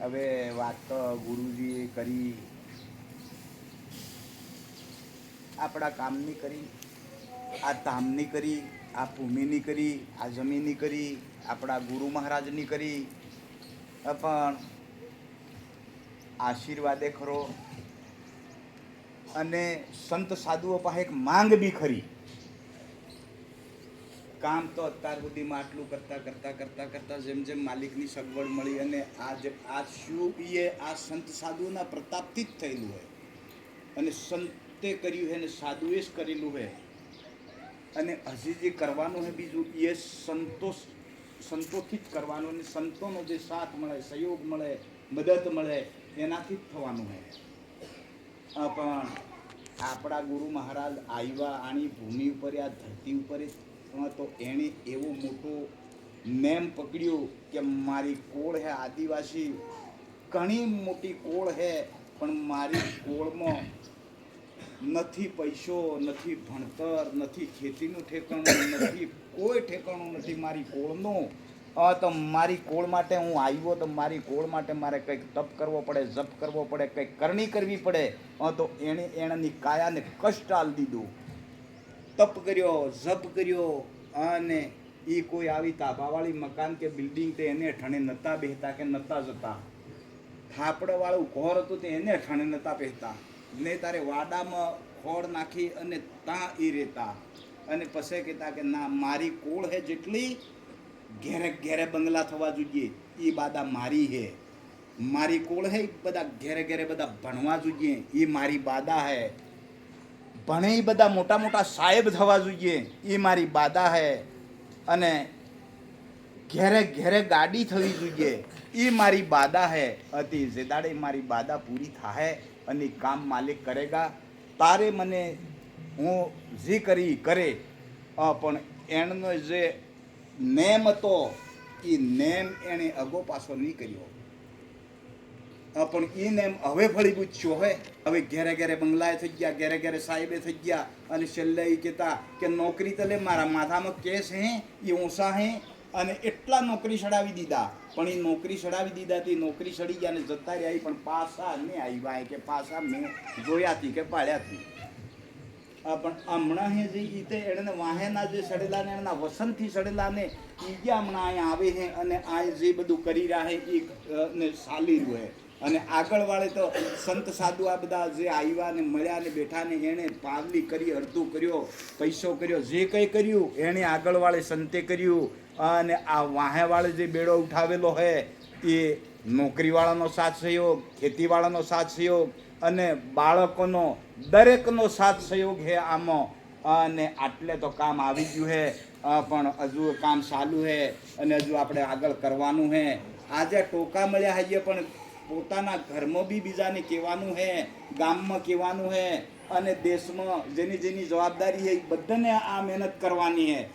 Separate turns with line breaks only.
હવે વાત તો ગુરુજીએ કરી. આપણા કામની કરી, આ ધામની કરી, આ ભૂમિની કરી, આ જમીનની કરી, આપણા ગુરુ મહારાજની કરી. પણ આશીર્વાદે ખરો. અને સંત સાધુઓ પાસે એક માંગ બી ખરી. કામ તો અત્યાર સુધીમાં આટલું કરતા કરતા કરતા કરતા જેમ જેમ માલિકની સગવડ મળી અને આ જે આ શું એ આ સંત સાધુના પ્રતાપથી જ થયેલું હોય. અને સંતે કર્યું છે અને સાધુએ જ કરેલું છે અને હજી જે કરવાનું છે બીજું, એ સંતોષ સંતોથી જ કરવાનું અને સંતોનો જે સાથ મળે, સહયોગ મળે, મદદ મળે, એનાથી જ થવાનું છે પણ આપણા ગુરુ મહારાજ આવ્યા આની ભૂમિ ઉપર, આ ધરતી ઉપર અ તો એણે એવું મોટું નેમ પકડ્યું કે મારી કોળ હે આદિવાસી. ઘણી મોટી કોળ હે, પણ મારી કોળમાં નથી પૈસો, નથી ભણતર, નથી ખેતીનું ઠેકાણું, નથી કોઈ ઠેકાણું નથી મારી કોળનું. તો મારી કોળ માટે હું આવ્યો, તો મારી કોળ માટે મારે કંઈક તપ કરવો પડે, જપ કરવો પડે, કંઈક કરણી કરવી પડે. હા તો એણે એનાની કાયાને કષ્ટ આલ દીધું. તપ કર્યો, જપ કર્યો, અને એ કોઈ આવી તાબાવાળી મકાન કે બિલ્ડિંગ તે એને ઠણે નતા બેહતા કે નતા જતા. થાપડવાળું ઘોર હતું તે એને ઠણે નતા પહેરતા ને તારે વાડામાં ખોળ નાખી અને ત્યાં એ રહેતા. અને પછી કહેતા કે ના, મારી કોળ હે જેટલી, ઘેરે ઘેરે બંગલા થવા જોઈએ. એ બાદા મારી હે. મારી કોળ હે બધા ઘેરે ઘેરે બધા ભણવા જોઈએ. એ મારી બાદા હે. ઈ બધા મોટા મોટા સાહેબ થવા જોઈએ. એ મારી બાદા હે. અને ઘેરે ઘેરે ગાડી થવી જોઈએ. એ મારી બાદા હે. હતી જે દાડે મારી બાદા પૂરી થાય અને કામ માલિક કરેગા. તારે મને હું જે કરી કરે. પણ એણનો જે નેમ હતો એ નેમ એણે અગો પાછો નહીં કર્યો. પણ એને નેમ હવે ફળી પૂછ્યો હે હવે. ઘેરે ઘેરે બંગલાએ થઈ ગયા, ઘેરે ઘેરે સાહેબે થઈ ગયા, અને છેલ્લે એ કહેતા કે નોકરી તો લે, મારા માથામાં કેસ હે એ ઊંસા હે, અને એટલા નોકરી ચડાવી દીધા. પણ એ નોકરી ચડાવી દીધા તે નોકરી ચડી ગયા અને જતા રહ્યા પણ પાછા ને આવ્યા કે પાસા મેં જોયાથી કે પાડ્યાથી પણ હમણાં હે જે રીતે એને વાહેના જે સડેલા ને, એના વસંતથી સડેલા ને, ઈ ગયા હમણાં અહીંયા આવે છે અને આ જે બધું કરી રહ્યા છે એ ને સાલી રહ્યું અને આગળ વાળે તો સંત સાધુ આ બધા જે આવ્યા ને મળ્યા ને બેઠા ને એણે પાવલી કરી અડધું કર્યો, પૈસો કર્યો, જે કંઈ કર્યું, એણે આગળ વાળે સંતે કર્યું. અને આ વાહે વાળે જે બેડો ઉઠાવેલો હે, એ નોકરીવાળાનો સાથ સહયોગ, ખેતીવાળાનો સાથ સહયોગ અને બાળકોનો, દરેકનો સાથ સહયોગ હે આમાં. અને આટલે તો કામ આવી ગયું હે. પણ હજુ કામ ચાલુ છે અને હજુ આપણે આગળ કરવાનું હે. આજે ટોકા મળ્યા હૈયે પણ પોતાના ઘરમાં બી બીજાને કહેવાનું છે ગામમાં કહેવાનું છે અને દેશમાં જેની જેની જવાબદારી હે બધાને આ મહેનત કરવાની છે